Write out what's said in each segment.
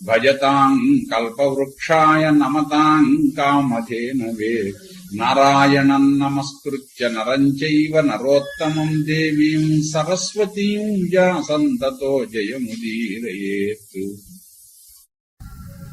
భూయో భూయో నమామ్యాం భజతాం కల్పవృక్షాయ నమతాం కామధేనవే నారాయణం నమస్కృత్య నరం చైవ నరోత్తమం దేవీం సరస్వతీం వ్యాసంతతో జయముదీరయేత్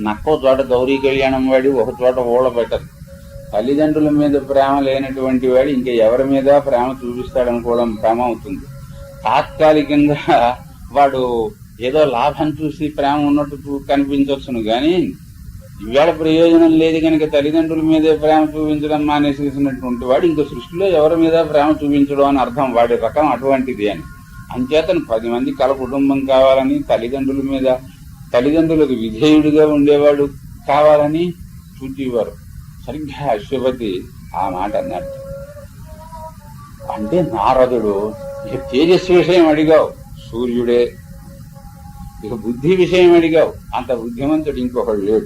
నక్కో చోట గౌరీ కళ్యాణం వాడి ఒక చోట ఓళ్ళ తల్లిదండ్రుల మీద ప్రేమ లేనటువంటి వాడు ఇంకా ఎవరి మీద ప్రేమ చూపిస్తాడనుకోవడం ప్రేమ అవుతుంది. తాత్కాలికంగా వాడు ఏదో లాభం చూసి ప్రేమ ఉన్నట్టు కనిపించవచ్చును కానీ ఇవాళ ప్రయోజనం లేదు కనుక తల్లిదండ్రుల మీదే ప్రేమ చూపించడం మానేసేసినటువంటి వాడు ఇంకో సృష్టిలో ఎవరి మీద ప్రేమ చూపించడం అని అర్థం వాడి రకం అటువంటిది అని. అంచేతను పది మంది కల కుటుంబం కావాలని తల్లిదండ్రుల మీద తల్లిదండ్రులకు విధేయుడిగా ఉండేవాడు కావాలని చూచేవారు. సరిగ్గా అశ్వపతి ఆ మాట అన్నట్టు అంటే నారదుడు తేజస్సు విషయం అడిగావు? సూర్యుడే ఇక బుద్ధి విషయం అడిగావు. అంత బుద్ధిమంతుడు ఇంకొకడు లేడు.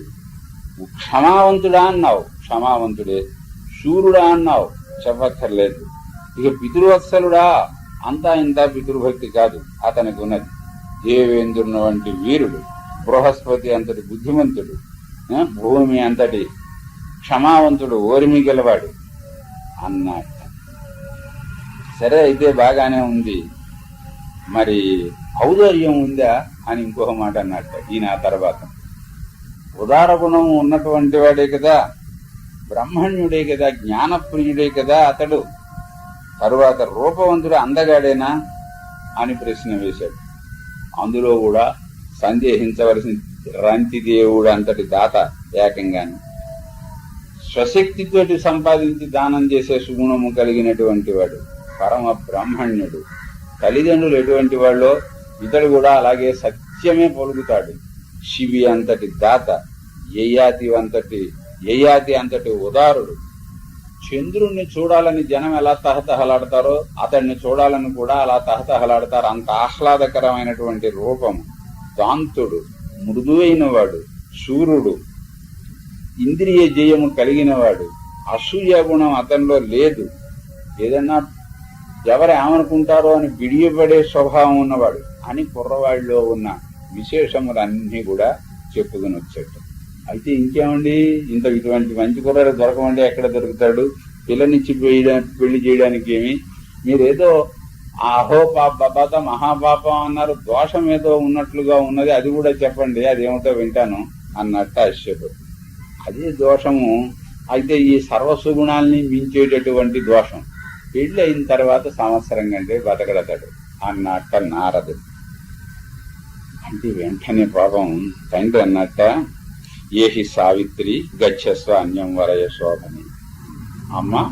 క్షమావంతుడా అన్నావు. క్షమావంతుడే. శూరుడా అన్నావు. చెప్పక్కర్లేదు. ఇక పితృవత్సలుడా? అంతా ఇంత పితృభక్తి కాదు. అతనికి ఉన్నది. దేవేంద్రుని వంటి వీరుడు. బృహస్పతి అంతటి బుద్ధిమంతుడు. భూమి అంతటి క్షమావంతుడు ఓరిమి గెలవాడు అన్నాడు. సరే అయితే బాగానే ఉంది. మరి ఔదార్యం ఉందా? అని ఇంకొక మాట అన్నట్ట ఈయన ఆ తర్వాత. ఉదార గుణం ఉన్నటువంటి వాడే కదా బ్రహ్మణ్యుడే కదా జ్ఞానప్రియుడే కదా అతడు. తరువాత రూపవంతుడు అందగాడేనా అని ప్రశ్న వేశాడు. అందులో కూడా సందేహించవలసిన రంతిదేవుడు అంతటి దాత ఏకంగాని. స్వశక్తితోటి సంపాదించి దానం చేసే సుగుణము కలిగినటువంటి వాడు పరమ బ్రాహ్మణ్యుడు. తల్లిదండ్రులు ఎటువంటి వాళ్ళో ఇతడు కూడా అలాగే సత్యమే పొలుగుతాడు శివి అంతటి దాత యయాతి అంతటి యయాతి అంతటి ఉదారుడు. చంద్రుణ్ణి చూడాలని జనం ఎలా తహతహలాడతారో అతన్ని చూడాలని కూడా అలా తహతహలాడతారు. అంత ఆహ్లాదకరమైనటువంటి రూపము దాంతుడు మృదువైన వాడు శూరుడు ఇంద్రియ జయము కలిగిన వాడు అసూయ గుణం అతనిలో లేదు. ఏదన్నా ఎవరు ఏమనుకుంటారో అని బిడియపడే స్వభావం ఉన్నవాడు అని కుర్రవాడిలో ఉన్న విశేషములన్నీ కూడా చెప్పుకుని వచ్చాడు అయితే ఇంకేమండి? ఇంత ఇటువంటి మంచి కుర్రాడు దొరకమండి ఎక్కడ దొరుకుతాడు? పిల్లనిచ్చి పెళ్ళి చేయడానికి ఏమి మీరేదో ఆ అహో పాప మహాపాపం అన్నారు దోషం ఏదో ఉన్నట్లుగా ఉన్నది అది కూడా చెప్పండి అదేమిటో వింటాను అన్నట్టు అశ్వపతి అదే దోషము అయితే ఈ సర్వసుగుణాల్ని మించేటటువంటి దోషం. పెళ్ళి అయిన తర్వాత సంవత్సరం కంటే బతకడతాడు. అన్నట్ట నారదు. అంటే వెంటనే పాపం తండ్రి అన్నట్ట ఏహి సావిత్రి గచ్చస్వ అన్యం వరయ శోభని. అమ్మ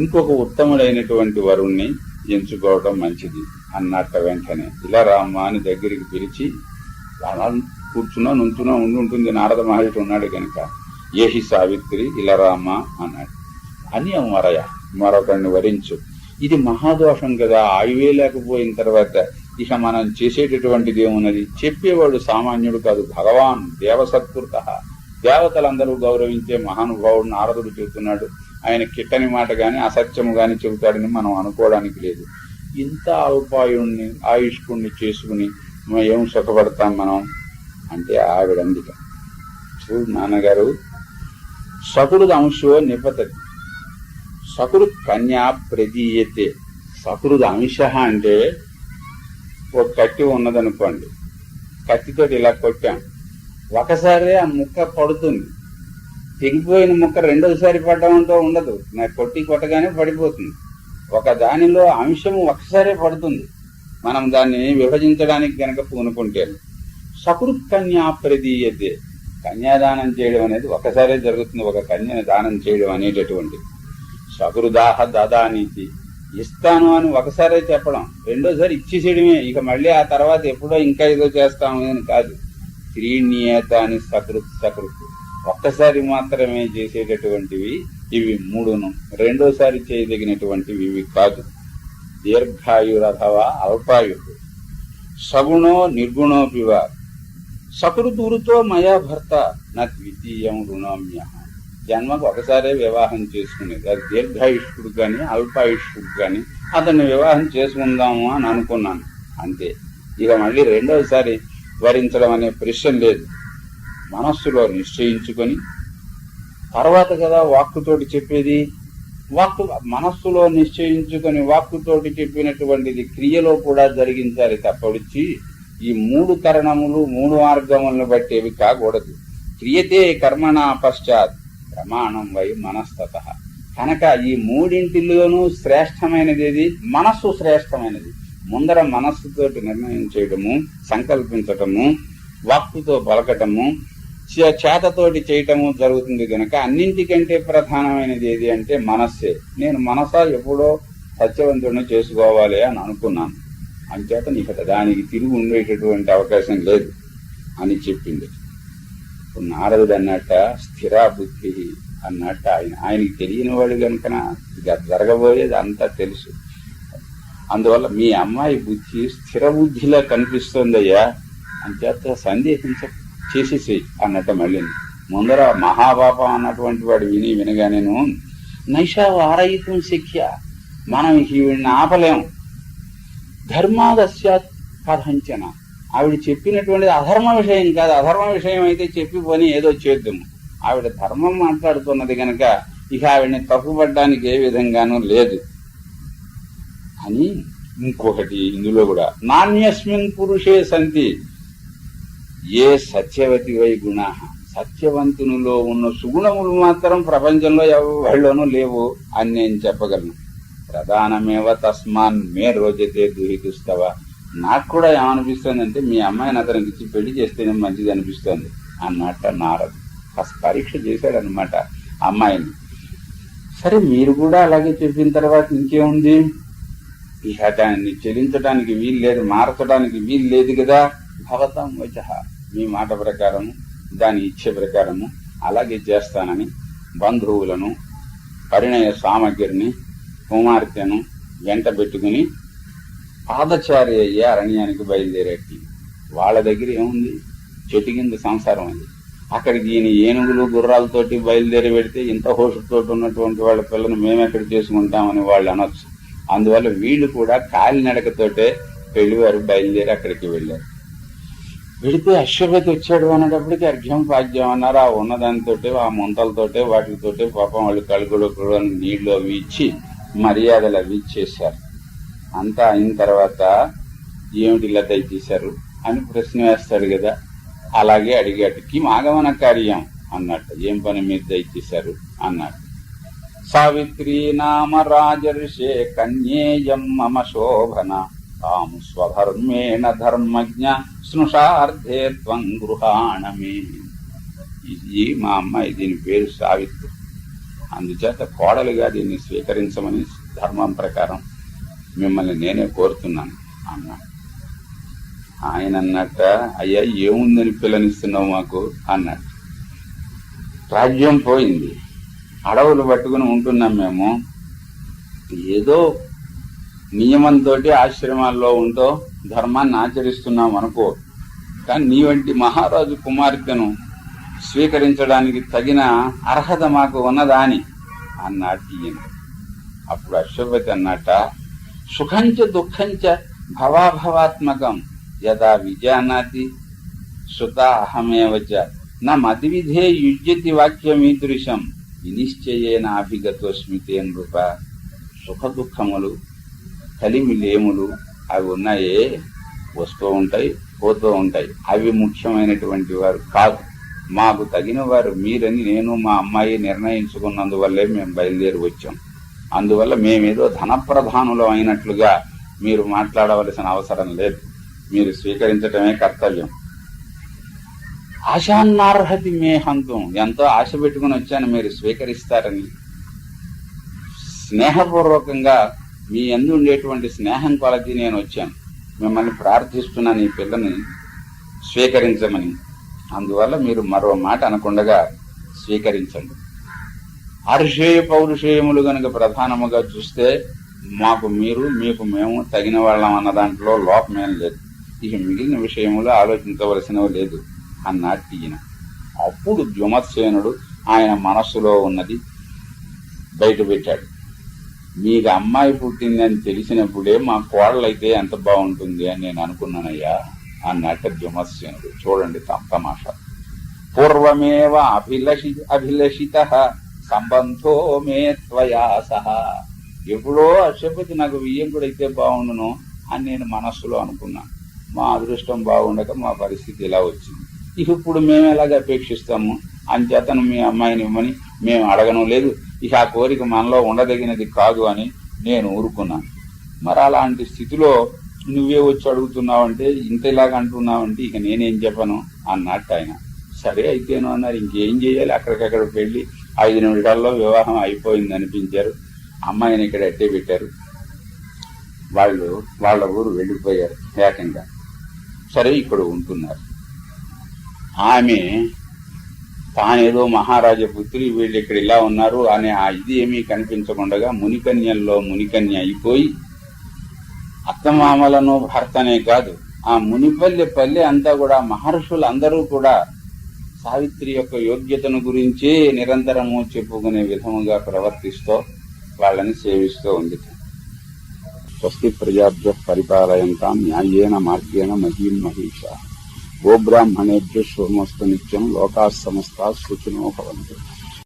ఇంకొక ఉత్తముడైనటువంటి వరుణ్ణి ఎంచుకోవడం మంచిది అన్నట్ట వెంటనే. ఇలా రామ్మ అని దగ్గరికి పిలిచి అలా కూర్చున్నా నుంచున్నా ఉండి ఉంటుంది. నారద మహర్షి ఉన్నాడు కనుక ఏహి సావిత్రి ఇలరామ అన్నాడు. అన్యం వరయ మరొకరిని వరించు. ఇది మహాదోషం కదా. ఆయువే లేకపోయిన తర్వాత ఇక మనం చేసేటటువంటిది ఏమున్నది? చెప్పేవాడు సామాన్యుడు కాదు. భగవాన్ దేవసత్కృత. దేవతలందరూ గౌరవించే మహానుభావుడు నారదుడు చెబుతున్నాడు. ఆయన కిట్టని మాట గాని అసత్యము గాని చెబుతాడని మనం అనుకోవడానికి లేదు. ఇంత అల్పాయుణ్ణి ఆయుష్కుణ్ణి చేసుకుని ఏం సుఖపడతాం మనం? అంటే ఆవిడందిక. చూడు నాన్నగారు సకుడు అంశో నిపతతి సకురు కన్యా ప్రదీయతే సకురుది అంశ అంటే ఒక కత్తి ఉన్నదనుకోండి కత్తితో ఇలా కొట్టాం ఒకసారి ఆ ముక్క పడుతుంది తెగిపోయిన ముక్క రెండోసారి పడడంతో ఉండదు నా కొట్టి కొట్టగానే పడిపోతుంది ఒక దానిలో అంశం ఒకసారే పడుతుంది మనం దాన్ని విభజించడానికి గనక పూనుకుంటే సకృత్ కన్యా ప్రదీయతే కన్యాదానం చేయడం అనేది ఒకసారే జరుగుతుంది ఒక కన్యను దానం చేయడం అనేటటువంటి సకృదాహ దదానీతి. ఇస్తాను అని ఒకసారే చెప్పడం. రెండోసారి ఇచ్చేసేయడమే. ఇక మళ్ళీ ఆ తర్వాత ఎప్పుడో ఇంకా ఏదో చేస్తాము అని కాదు. త్రీణీయత అని సకృత్ సకృత్. ఒక్కసారి మాత్రమే చేసేటటువంటివి ఇవి మూడును. రెండోసారి చేయదగినటువంటివి ఇవి కాదు. దీర్ఘాయురథవా అల్పాయు సగుణో నిర్గుణోపివ. సకృదూరుతో మయా భర్త నా ద్వితీయం రుణామ్య జన్మకు ఒకసారే వివాహం చేసుకునేది. అది దీర్ఘాయుష్కుడు కానీ అల్పాయుష్కుడు కానీ అతన్ని వివాహం చేసుకుందాము అని అనుకున్నాను. అంతే. ఇక మళ్ళీ రెండవసారి వరించడం అనే ప్రశ్న లేదు. మనస్సులో నిశ్చయించుకొని తర్వాత కదా వాక్కుతోటి చెప్పేది? వాక్కు మనస్సులో నిశ్చయించుకొని వాక్కుతోటి చెప్పినటువంటిది క్రియలో కూడా జరిగించాలి తప్పడిచి ఈ మూడు కరణములు మూడు మార్గములను బట్టేవి కాకూడదు. క్రియతే కర్మణ పశ్చాత్. ప్రమాణం వై మనస్తత. కనుక ఈ మూడింటిలోనూ శ్రేష్టమైనది ఏది మనస్సు శ్రేష్టమైనది. ముందర మనస్సుతోటి నిర్ణయం చేయటము సంకల్పించటము వాక్కుతో పలకటము చేతతోటి చేయటము జరుగుతుంది కనుక అన్నింటికంటే ప్రధానమైనది ఏది అంటే మనస్సే. నేను మనసా ఎప్పుడో సత్యవంతుడిని చేసుకోవాలి అని అనుకున్నాను. అంచేత నీకు దానికి తిరిగి ఉండేటటువంటి అవకాశం లేదు అని చెప్పింది. నారదుడు అన్నట్ట స్థిర బుద్ధి అన్నట్ట ఆయన. ఆయనకి తెలియని వాడు కనుక జరగబోయేది అంతా తెలుసు. అందువల్ల మీ అమ్మాయి బుద్ధి స్థిర బుద్ధిలా కనిపిస్తోందయ్యా అంచేత సందేహించ చేసేసేయి అన్నట్ట మళ్ళీ. ముందర మహాపాపం అన్నటువంటి వాడు విని వినగా నేను నైషా వారయితం శక్య మనం ఈవిడిని ఆపలేం. ధర్మాదస్యాత్ కథంచన ఆవిడ చెప్పినటువంటిది అధర్మ విషయం కాదు. అధర్మ విషయం అయితే చెప్పి పోని ఏదో చేద్దాము ఆవిడ ధర్మం మాట్లాడుతున్నది గనక ఇక ఆవిడని తప్పుపడడానికి ఏ విధంగానూ లేదు. అని ఇంకొకటి ఇందులో కూడా నాణ్యస్మిన్ పురుషే సంతి ఏ సత్యవతి వై గుణ. సత్యవంతునిలో ఉన్న సుగుణములు మాత్రం ప్రపంచంలో ఎవరిలోనూ లేవు అని నేను చెప్పగలను. ప్రధానమేవ తస్మాన్ మే రోజతే దుహితుస్తవ. నాకు కూడా ఏమనిపిస్తుంది అంటే మీ అమ్మాయిని అతనికి ఇచ్చి పెళ్ళి చేస్తేనే మంచిది అనిపిస్తుంది? అన్నట్ట నారదు. కాస్త పరీక్ష చేశాడనమాట అమ్మాయిని. సరే మీరు కూడా అలాగే చెప్పిన తర్వాత ఇంకేముంది? ఇక దాన్ని చెల్లించడానికి వీలు లేదు మార్చడానికి వీలు లేదు కదా? భవతం వచహ మీ మాట ప్రకారము దాని ఇచ్చ ప్రకారము అలాగే చేస్తానని బంధువులను పరిణయ సామగ్రిని కుమార్తెను వెంట పెట్టుకుని పాదచారి అయ్యే అరణ్యానికి బయలుదేరేటి? వాళ్ళ దగ్గర ఏముంది? చెట్టు కింద సంసారం అది. అక్కడికి ఈయన ఏనుగులు గుర్రాలతోటి బయలుదేరి పెడితే ఇంత హోషుతోటి ఉన్నటువంటి వాళ్ళ పిల్లని మేమెక్కడ చేసుకుంటామని వాళ్ళు అనొచ్చు. అందువల్ల వీళ్ళు కూడా కాలినడకతోటే పెళ్ళివారు బయలుదేరి అక్కడికి వెళ్ళారు. వెళితే అశ్వపతి వచ్చాడు అనేటప్పటికి అర్ఘ్యం పాద్యం అన్నారు. ఆ ఉన్నదానితోటే ఆ ముంతలతోటే వాటితోటే పాపం వాళ్ళు కలుగులు నీళ్ళు అవి ఇచ్చి మర్యాదలు అవి ఇచ్చేశారు. అంతా అయిన తర్వాత ఏమిటి ఇలా దయచేశారు అని ప్రశ్న వేస్తాడు కదా. అలాగే అడిగాడు కిం ఆగమన కార్యం అన్నట్టు ఏం పని మీరు దయచేశారు అన్నాడు. సావిత్రి నామ రాజర్షే కన్యేయం మమ శోభన. తాము స్వధర్మేణ ధర్మజ్ఞ స్నుషార్థే త్వం గృహాణమే. ఇది మా అమ్మాయి దీని పేరు సావిత్రి. అందుచేత కోడలుగా దీన్ని స్వీకరించమని ధర్మం ప్రకారం మిమ్మల్ని నేనే కోరుతున్నాను. అన్నాడు ఆయన అన్నట్ట అయ్యా ఏముందని పిల్లనిస్తున్నావు మాకు? అన్నట్టు రాజ్యం పోయింది. అడవులు పట్టుకుని ఉంటున్నాం మేము. ఏదో నియమంతో ఆశ్రమాల్లో ఉంటూ ధర్మాన్ని ఆచరిస్తున్నాం అనుకో కానీ నీ వంటి మహారాజు కుమార్తెను స్వీకరించడానికి తగిన అర్హత మాకు ఉన్నదా అని? అన్నాడు ఈయన. అప్పుడు అశ్వపతి అన్నట్ట సుఖంచ దుఃఖంచ భవాభవాత్మకం. యదా విజానాతి సుత అహమేవచ నా మతివిధే యుజ్యతి వాక్యమీదృశం. వినిశ్చయేన అభిగతోస్మితే నృప సుఖ దుఃఖములు కలిమిలేములు అవి ఉన్నాయే వస్తూ ఉంటాయి పోతూ ఉంటాయి. అవి ముఖ్యమైనటువంటి వారు కాదు. మాకు తగిన వారు మీరని నేను మా అమ్మాయి నిర్ణయించుకున్నందువల్లే మేము బయలుదేరి వచ్చాం. అందువల్ల మేమేదో ధనప్రధానులు అయినట్లుగా మీరు మాట్లాడవలసిన అవసరం లేదు. మీరు స్వీకరించటమే కర్తవ్యం. ఆశాన్నార్హతి మే హంతం. ఎంతో ఆశ పెట్టుకుని వచ్చాను మీరు స్వీకరిస్తారని. స్నేహపూర్వకంగా మీ ఎందు ఉండేటువంటి స్నేహం కొలది నేను వచ్చాను. మిమ్మల్ని ప్రార్థిస్తున్నాను ఈ పిల్లని స్వీకరించమని. అందువల్ల మీరు మరో మాట అనకుండగా స్వీకరించండి. హర్షేయ పౌరుషేయములు గనక ప్రధానముగా చూస్తే మాకు మీరు మీకు మేము తగిన వాళ్ళం అన్న దాంట్లో లోపమేం లేదు. ఇక మిగిలిన విషయములు ఆలోచించవలసినవి లేదు అన్నాడు ఈయన. అప్పుడు ద్యుమత్సేనుడు ఆయన మనస్సులో ఉన్నది బయట పెట్టాడు. మీకు అమ్మాయి పుట్టిందని తెలిసినప్పుడే మా కోడలైతే ఎంత బాగుంటుంది అని నేను అనుకున్నానయ్యా అన్నట్టు ద్యుమత్సేనుడు చూడండి తమ తమాషా పూర్వమేవ అభిలషి అభిలషిత సంబంధో మే త్వయా ఎప్పుడో అక్షపతి నాకు వియ్యంకుడైతే బాగుండును అని నేను మనస్సులో అనుకున్నా. మా అదృష్టం బాగుండక మా పరిస్థితి ఇలా వచ్చింది. ఇక ఇప్పుడు మేము ఎలాగ అపేక్షిస్తాము? అంచేతను మీ అమ్మాయిని ఇవ్వమని మేము అడగను. లేదు ఇక ఆ కోరిక మనలో ఉండదగినది కాదు అని నేను ఊరుకున్నాను మరి అలాంటి స్థితిలో నువ్వే వచ్చి అడుగుతున్నావంటే ఇంత ఇలాగ అంటున్నావంటే ఇక నేనేం చెప్పను? అన్నట్టు ఆయన. సరే అయితేను అన్నారు ఇంకేం చేయాలి? అక్కడికక్కడ వెళ్ళి ఐదు నిమిషాల్లో వివాహం అయిపోయింది అనిపించారు. అమ్మాయిని ఇక్కడ అట్టే పెట్టారు. వాళ్ళు వాళ్ళ ఊరు వెళ్ళిపోయారు ఏకంగా. సరే ఇక్కడ ఉంటున్నారు. ఆమె తానేదో మహారాజ పుత్రి వీళ్ళు ఇక్కడ ఇలా ఉన్నారు అనే ఆ ఇది ఏమీ కనిపించకుండా మునికన్యల్లో మునికన్య అయిపోయి అత్తమామలను భర్తనే కాదు ఆ మునిపల్లె పల్లె అంతా కూడా మహర్షులు అందరూ కూడా సావిత్రి యొక్క యోగ్యతను గురించే నిరంతరము చెప్పుకునే విధముగా ప్రవర్తిస్తూ వాళ్ళని సేవిస్తూ ఉంది స్వస్తి ప్రజాభ్య పరిపాలయంతాం న్యాయేన మార్గేణ మహీం మహిష. గోబ్రాహ్మణేభ్య శోమస్తు నిత్యం లోకా సమస్తా సూచనో భవంతు.